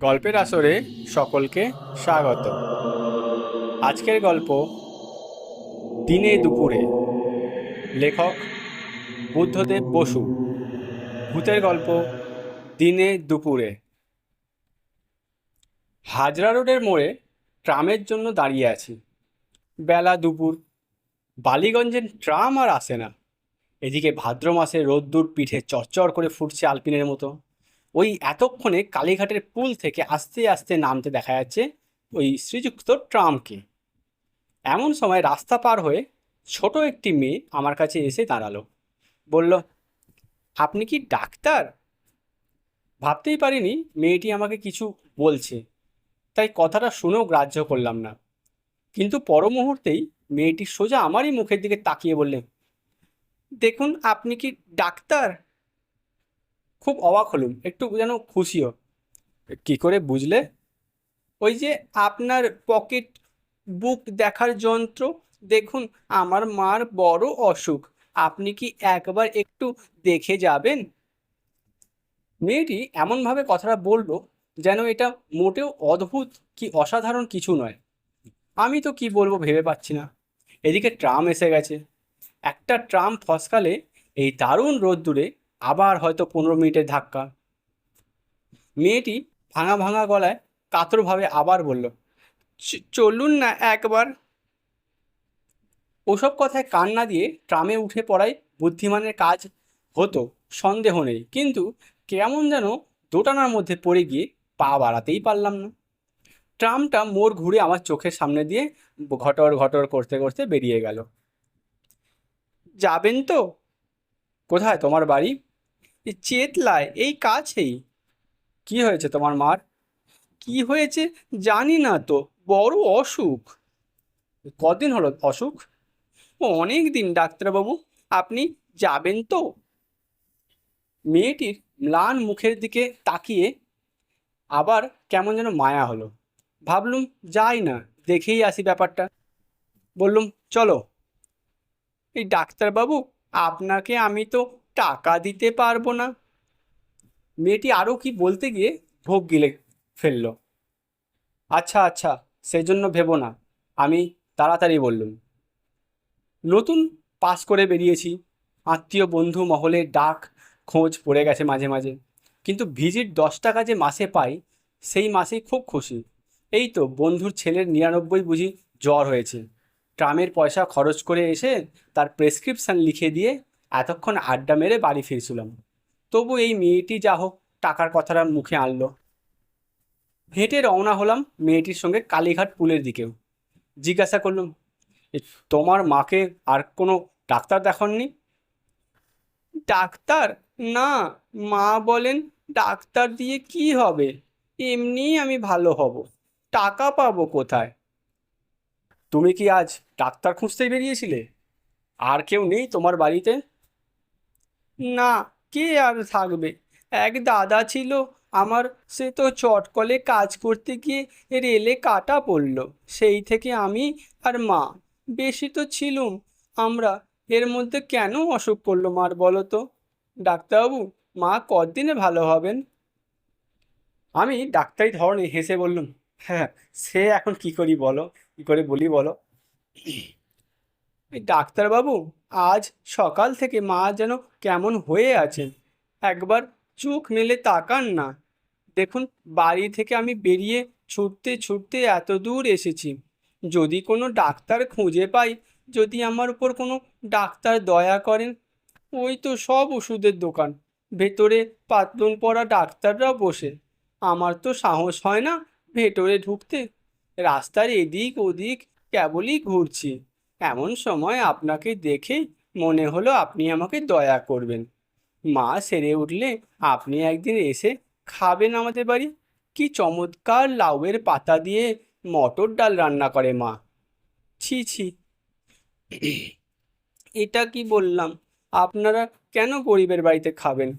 গল্পের আসরে সকলকে স্বাগত। আজকের গল্প দিনে দুপুরে। লেখক বুদ্ধদেব বসু। ভূতের গল্প দিনে দুপুরে। হাজরা রোডের মোড়ে ট্রামের জন্য দাঁড়িয়ে আছি। বেলা দুপুর। বালিগঞ্জের ট্রাম আর আসে না। এদিকে ভাদ্র মাসে রোদ্দুর পিঠে চরচর করে ফুটছে আলপিনের মতো। ওই এতক্ষণে কালীঘাটের পুল থেকে আস্তে আস্তে নামতে দেখা যাচ্ছে ওই শ্রীযুক্ত ট্রামকে। এমন সময় রাস্তা পার হয়ে ছোট একটি মেয়ে আমার কাছে এসে দাঁড়াল। বলল, আপনি কি ডাক্তার? ভাবতেই পারিনি মেয়েটি আমাকে কিছু বলছে। তাই কথাটা শুনেও গ্রাহ্য করলাম না। কিন্তু পর মুহূর্তেই মেয়েটি সোজা আমারই মুখের দিকে তাকিয়ে বললেন দেখুন, আপনি কি ডাক্তার? খুব অবাক হলুম, একটু যেন খুশিও। কি করে বুঝলে? ওই যে আপনার পকেট বুক দেখার যন্ত্র, দেখুন, আমার মার বড় অসুখ। আপনি কি একবার একটু দেখে যাবেন? মেয়েটি এমনভাবে কথাটা বলল যেন এটা মোটেও অদ্ভুত কি অসাধারণ কিছু নয়। আমি তো কি বলব ভেবে পাচ্ছি না। এদিকে ট্রাম এসে গেছে। একটা ট্রাম ফসকালে এই দারুণ রোদ্দুরে আবার হয়তো পনেরো মিনিটের ধাক্কা। মেয়েটি ভাঙা ভাঙা গলায় কাতরভাবে আবার বলল, "চ- চলুন না একবার। ওসব কথায় কান না দিয়ে ট্রামে উঠে পড়াই বুদ্ধিমানের কাজ হতো, সন্দেহ নেই। কিন্তু কেমন যেন দোটানার মধ্যে পড়ে গিয়ে পা বাড়াতেই পারলাম না। ট্রামটা মোড় ঘুরে আমার চোখের সামনে দিয়ে ঘটর ঘটর করতে করতে বেরিয়ে গেল। যাবেন তো? কোথায়? তোমার বাড়ি? "এ চেতলায়, এই কাছেই। কি হয়েছে তোমার মার? কি হয়েছে জানি না তো, বড় অসুখ। কদিন হলো অসুখ? অনেক দিন, ডাক্তারবাবু। আপনি যাবেন তো? মেয়েটির ম্লান মুখের দিকে তাকিয়ে আবার কেমন যেন মায়া হলো। ভাবলুম, যাই না, দেখেই আসি ব্যাপারটা। বললুম, চলো। এই ডাক্তারবাবু, আপনাকে আমি তো টাকা দিতে পারব না। মেয়েটি আরও কি বলতে গিয়ে ভোগ গিলে ফেলল। আচ্ছা আচ্ছা সেই জন্য ভেবো না, আমি তাড়াতাড়ি বললুম। নতুন পাস করে বেরিয়েছি, আত্মীয় বন্ধু মহলে ডাক খোঁজ পড়ে গেছে মাঝে মাঝে, কিন্তু ভিজিট দশ টাকা যে মাসে পাই, সেই মাসেই খুব খুশি। এই তো বন্ধুর ছেলের নিরানব্বই বুঝি জ্বর হয়েছে। ট্রামের পয়সা খরচ করে এসে তার প্রেসক্রিপশান লিখে দিয়ে এতক্ষণ আড্ডা মেরে বাড়ি ফিরছিলাম। তবু এই মেয়েটি যা হোক টাকার কথাটা মুখে আনলো। হেঁটে রওনা হলাম মেয়েটির সঙ্গে কালীঘাট পুলের দিকেও। জিজ্ঞাসা করলাম তোমার মাকে আর কোনো ডাক্তার দেখাননি? ডাক্তার? না, মা বলেন ডাক্তার দিয়ে কি হবে? এমনিই আমি ভালো হব। টাকা পাবো কোথায়? তুমি কি আজ ডাক্তার খুঁজতেই বেরিয়েছিলে? আর কেউ নেই তোমার বাড়িতে? না, কে আর থাকবে? এক দাদা ছিল আমার, সে তো চটকলে কাজ করতে গিয়ে রেলে কাটা পড়ল। সেই থেকে আমি আর মা, বেশি তো ছিলুম। আমরা এর মধ্যে কেন অসুখ করল মার বলো তো? ডাক্তারবাবু, মা কদিনে ভালো হবেন? আমি ডাক্তারি ধরনে হেসে বললুম হ্যাঁ সে এখন কি করি বলো? কি করে বলি বলো? ডাক্তারবাবু, আজ সকাল থেকে মা যেন কেমন হয়ে আছেন। একবার চোখ মেলে তাকান না। দেখুন, বাড়ি থেকে আমি বেরিয়ে ছুটতে ছুটতে এত দূর এসেছি। যদি কোনো ডাক্তার খুঁজে পাই, যদি আমার উপর কোনো ডাক্তার দয়া করেন, ওই তো সব ওষুধের দোকান। ভেতরে পাতলুন পরা ডাক্তাররা বসে। আমার তো সাহস হয় না ভেতরে ঢুকতে। রাস্তার এদিক ওদিক কেবলই ঘুরছি। এমন সময় আপনাকে দেখেই মনে হলো আপনি আমাকে দয়া করবেন। মা সেরে উঠলে, আপনি একদিন এসে খাবেন আমাদের বাড়ি? কি চমৎকার লাউয়ের পাতা দিয়ে মটর ডাল রান্না করে মা। ছি ছি। এটা কি বললাম? আপনারা কেন গরিবের বাড়িতে খাবেন?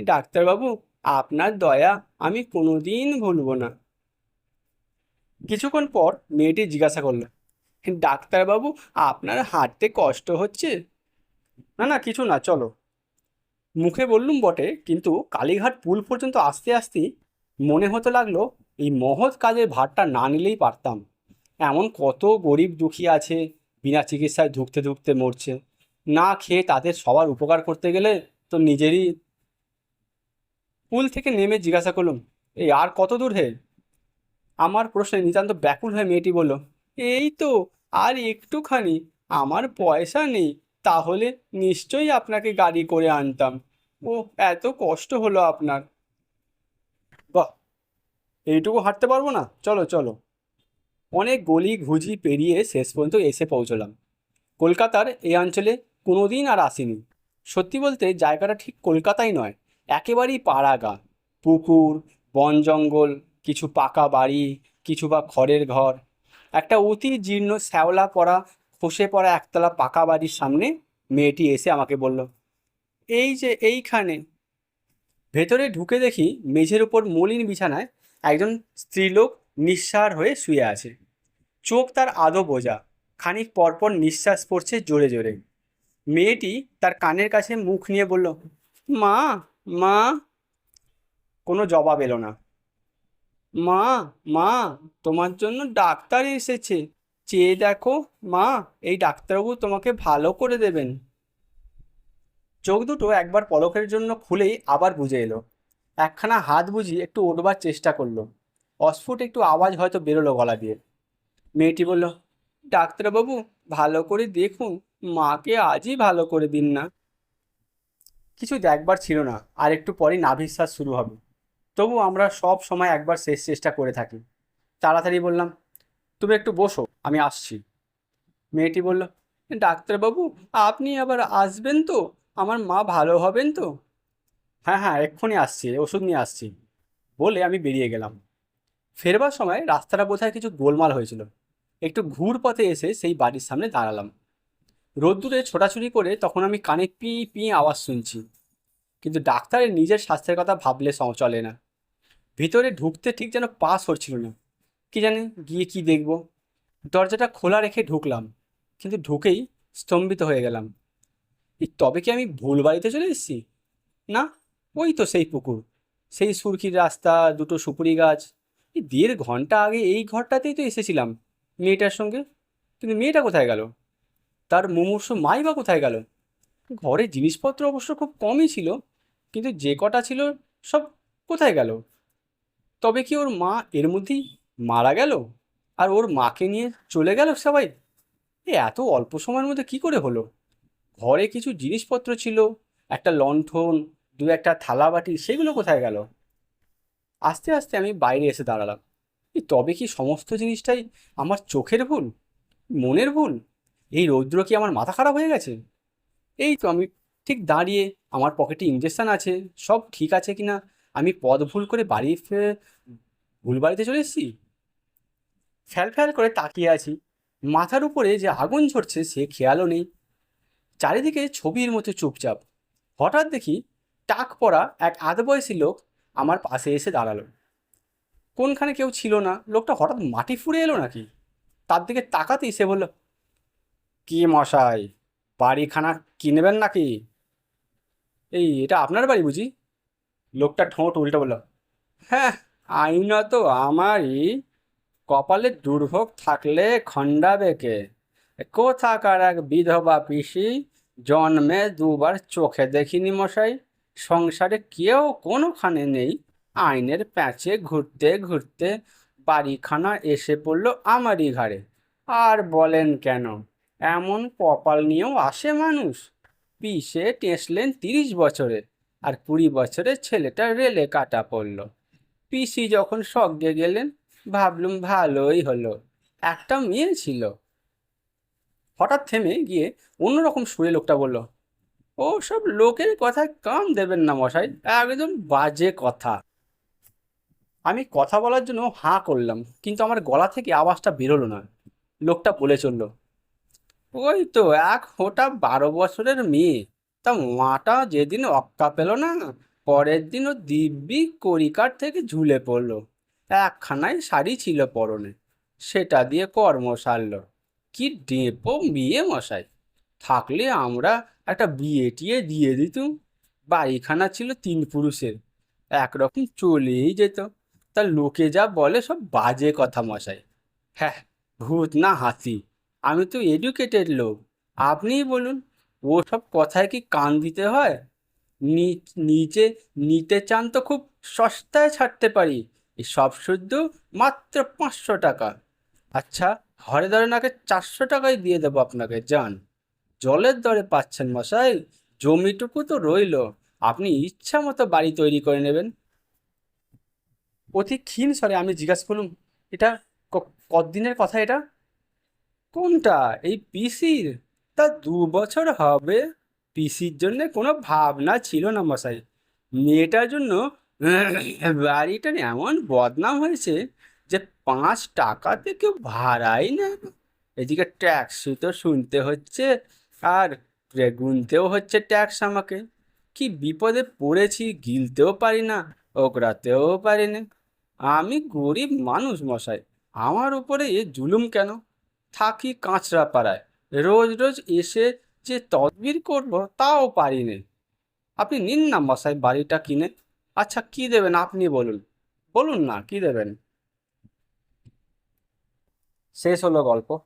ডাক্তারবাবু, আপনার দয়া আমি কোনোদিন ভুলবো না। কিছুক্ষণ পর মেয়েটি জিজ্ঞাসা করল ডাক্তারবাবু, আপনার হাঁটতে কষ্ট হচ্ছে? না না, কিছু না, চলো। মুখে বললুম বটে, কিন্তু কালীঘাট পুল পর্যন্ত আসতে আসতেই মনে হতে লাগল, এই মহৎ কাজের ভারটা না নিলেই পারতাম। এমন কত গরিব দুঃখী আছে, বিনা চিকিৎসায় ধুকতে ধুকতে মরছে। না খেয়ে তাদের সবার উপকার করতে গেলে তো নিজেরই পুল থেকে নেমে জিজ্ঞাসা করলাম, এই আর কত দূর হে? আমার প্রশ্নে নিতান্ত ব্যাকুল হয়ে মেয়েটি বলল এই তো, আর একটুখানি। আমার পয়সা নেই, তাহলে নিশ্চয়ই আপনাকে গাড়ি করে আনতাম। ও এত কষ্ট হলো আপনার। বাহ, এইটুকু হাঁটতে পারব না? চলো চলো। অনেক গলি ঘুজি পেরিয়ে শেষ পর্যন্ত এসে পৌঁছলাম। কলকাতার এই অঞ্চলে কোনোদিন আর আসিনি। সত্যি বলতে জায়গাটা ঠিক কলকাতাই নয়, একেবারেই পাড়াগা। পুকুর, বন জঙ্গল, কিছু পাকা বাড়ি, কিছু বা খড়ের ঘর একটা অতি জীর্ণ শ্যাওলা পড়া খসে পড়া একতলা পাকা বাড়ির সামনে মেয়েটি এসে আমাকে বলল, এই যে এইখানে। ভেতরে ঢুকে দেখি মেঝের উপর মলিন বিছানায় একজন স্ত্রীলোক নিঃসার হয়ে শুয়ে আছে। চোখ তার আদো বোঝা, খানিক পরপর নিঃশ্বাস পড়ছে জোরে জোরে। মেয়েটি তার কানের কাছে মুখ নিয়ে বলল, মা মা। কোনো জবাব এলো না। মা মা, তোমার জন্য ডাক্তার এসেছে। চেয়ে দেখো, মা, এই ডাক্তারবাবু তোমাকে ভালো করে দেবেন। চোখ দুটো একবার পলকের জন্য খুলেই আবার বুঝে এলো। একখানা হাত বুঝি একটু উঠবার চেষ্টা করল। অস্ফুট একটু আওয়াজ হয়তো বেরোলো গলা দিয়ে। মেয়েটি বলল, ডাক্তারবাবু, ভালো করে দেখুন, মাকে আজই ভালো করে দিন না। কিছু দেখবার ছিল না, আর একটু পরেই নাভিশ্বাস শুরু হবে। তবু আমরা সব সময় একবার শেষ চেষ্টা করে থাকি। তাড়াতাড়ি বললাম, তুমি একটু বসো, আমি আসছি। মেয়েটি বলল, ডাক্তারবাবু, আপনি আবার আসবেন তো? আমার মা ভালো হবেন তো? হ্যাঁ হ্যাঁ এক্ষুনি আসছি, ওষুধ নিয়ে আসছি। বলে আমি বেরিয়ে গেলাম। ফেরবার সময় রাস্তাটা বোধহয় কিছু গোলমাল হয়েছিল। একটু ঘুর পথে এসে সেই বাড়ির সামনে দাঁড়ালাম। রোদ্দুরে ছোটাছুটি করে তখন আমি কানে পি পি আওয়াজ শুনছি। কিন্তু ডাক্তারের নিজের স্বাস্থ্যের কথা ভাবলে চলে না। ভিতরে ঢুকতে ঠিক যেন পা সরছিল না। কি জানি, গিয়ে কি দেখব। দরজাটা খোলা রেখে ঢুকলাম, কিন্তু ঢুকেই স্তম্ভিত হয়ে গেলাম। তবে কি আমি ভুল বাড়িতে চলে এসেছি? না, ওই তো সেই পুকুর। সেই সুরকির রাস্তা, দুটো সুপুরি গাছ। এই দেড় ঘণ্টা আগে এই ঘরটাতেই তো এসেছিলাম মেয়েটার সঙ্গে। কিন্তু মেয়েটা কোথায় গেল? তার মুমূর্ষ মাই বা কোথায় গেল? ঘরে জিনিসপত্র অবশ্য খুব কমই ছিল, কিন্তু যে কটা ছিল সব কোথায় গেল? তবে কি ওর মা এর মধ্যেই মারা গেল? আর ওর মাকে নিয়ে চলে গেল সবাই? এ এত অল্প সময়ের মধ্যে কি করে হলো? ঘরে কিছু জিনিসপত্র ছিল, একটা লণ্ঠন, দু একটা থালা বাটি, সেগুলো কোথায় গেল? আস্তে আস্তে আমি বাইরে এসে দাঁড়ালাম। তবে কি সমস্ত জিনিসটাই আমার চোখের ভুল? মনের ভুল? এই রৌদ্র কি আমার মাথা খারাপ হয়ে গেছে? এই তো আমি ঠিক দাঁড়িয়ে আমার পকেটে ইঞ্জেকশন আছে, সব ঠিক আছে কিনা? আমি পথ ভুল করে বাড়ি ফিরে ভুল বাড়িতে চলে এসেছি? ফ্যাল ফ্যাল করে তাকিয়ে আছি। মাথার উপরে যে আগুন ঝরছে সে খেয়ালও নেই। চারিদিকে ছবির মতো চুপচাপ। হঠাৎ দেখি টাক পরা এক আধবয়সী লোক আমার পাশে এসে দাঁড়াল। কোনখানে কেউ ছিল না। লোকটা হঠাৎ মাটি ফুঁড়ে এলো নাকি? তার দিকে তাকাতেই সে বলল, কি মশাই, বাড়িখানা কিনবেন নাকি? এই, এটা আপনার বাড়ি বুঝি? লোকটা ঠোঁট উল্টে বলল হ্যাঁ আইনত আমারই। কপালে দুর্ভোগ থাকলে খণ্ডাবে কে? কোথাকার এক বিধবা পিসি জন্মে দুবার চোখে দেখিনি মশাই। সংসারে কেউ কোনোখানে নেই। আইনের প্যাঁচে ঘুরতে ঘুরতে বাড়িখানা এসে পড়ল আমারই ঘাড়ে। আর বলেন কেন? এমন কপাল নিয়েও আসে মানুষ। পিসে টেসলেন তিরিশ বছরে। আর কুড়ি বছরের ছেলেটা রেলে কাটা পড়ল। পিসি যখন স্বর্গে গেলেন, ভাবলুম ভালোই হলো। একটা মেয়ে ছিল। হঠাৎ থেমে গিয়ে অন্যরকম সুরে লোকটা বলল, ও সব লোকের কথায় কাম দেবেন না মশাই, একদম বাজে কথা। আমি কথা বলার জন্য হাঁ করলাম, কিন্তু আমার গলা থেকে আওয়াজটা বেরোলো না। লোকটা বলে চলল, ওই তো, এক ফোঁটা বারো বছরের মেয়ে। তা মাটা যেদিন অক্কা পেল না, পরের দিনও দিব্যি কড়িকাঠ থেকে ঝুলে পড়ল। একখানায় শাড়ি ছিল পরনে, সেটা দিয়ে কর্ম সারল। কি ডেপো বিয়ে মশাই, থাকলে আমরা একটা বিয়ে টিয়ে দিয়ে দিতুম। বাড়িখানা ছিল তিন পুরুষের, একরকম চলেই যেত। তা লোকে যা বলে সব বাজে কথা মশাই। হ্যাঁ ভূত না হাতি, আমি তো এডুকেটেড লোক। আপনিই বলুন। ও সব কথায় কি কান দিতে হয়? নিচে নিতে চান তো খুব সস্তায় ছাড়তে পারি। এই সব শুদ্ধ মাত্র পাঁচশো টাকা। আচ্ছা হরে ধরে নাকে চারশো টাকায় দিয়ে দেবো আপনাকে, যান। জলের দরে পাচ্ছেন মশাই, জমিটুকু তো রইল। আপনি ইচ্ছা মতো বাড়ি তৈরি করে নেবেন। অতি ক্ষীণ স্বরে আমি জিজ্ঞাসা করলাম, এটা কদিনের কথা এটা? কোনটা? এই পিসির? তা দু বছর হবে। পিসির জন্য কোনো ভাবনা ছিল না মশাই। মেয়েটার জন্য বাড়িটার এমন বদনাম হয়েছে যে পাঁচ টাকাতে কেউ ভাড়াই না। এদিকে ট্যাক্সই তো শুনতে হচ্ছে আর গুনতেও হচ্ছে ট্যাক্স আমাকে। কি বিপদে পড়েছি গিলতেও পারি না ওগড়াতেও পারি না। আমি গরিব মানুষ মশাই, আমার উপরে এ জুলুম কেন? থাকি কাঁচরা পাড়ায় রোজ রোজ এসে যে তদবির করব, তাও পারিনি। আপনি নিন না মশাই বাড়িটা কিনে। আচ্ছা কি দেবেন আপনি বলুন। বলুন না, কি দেবেন? শেষ হলো গল্প।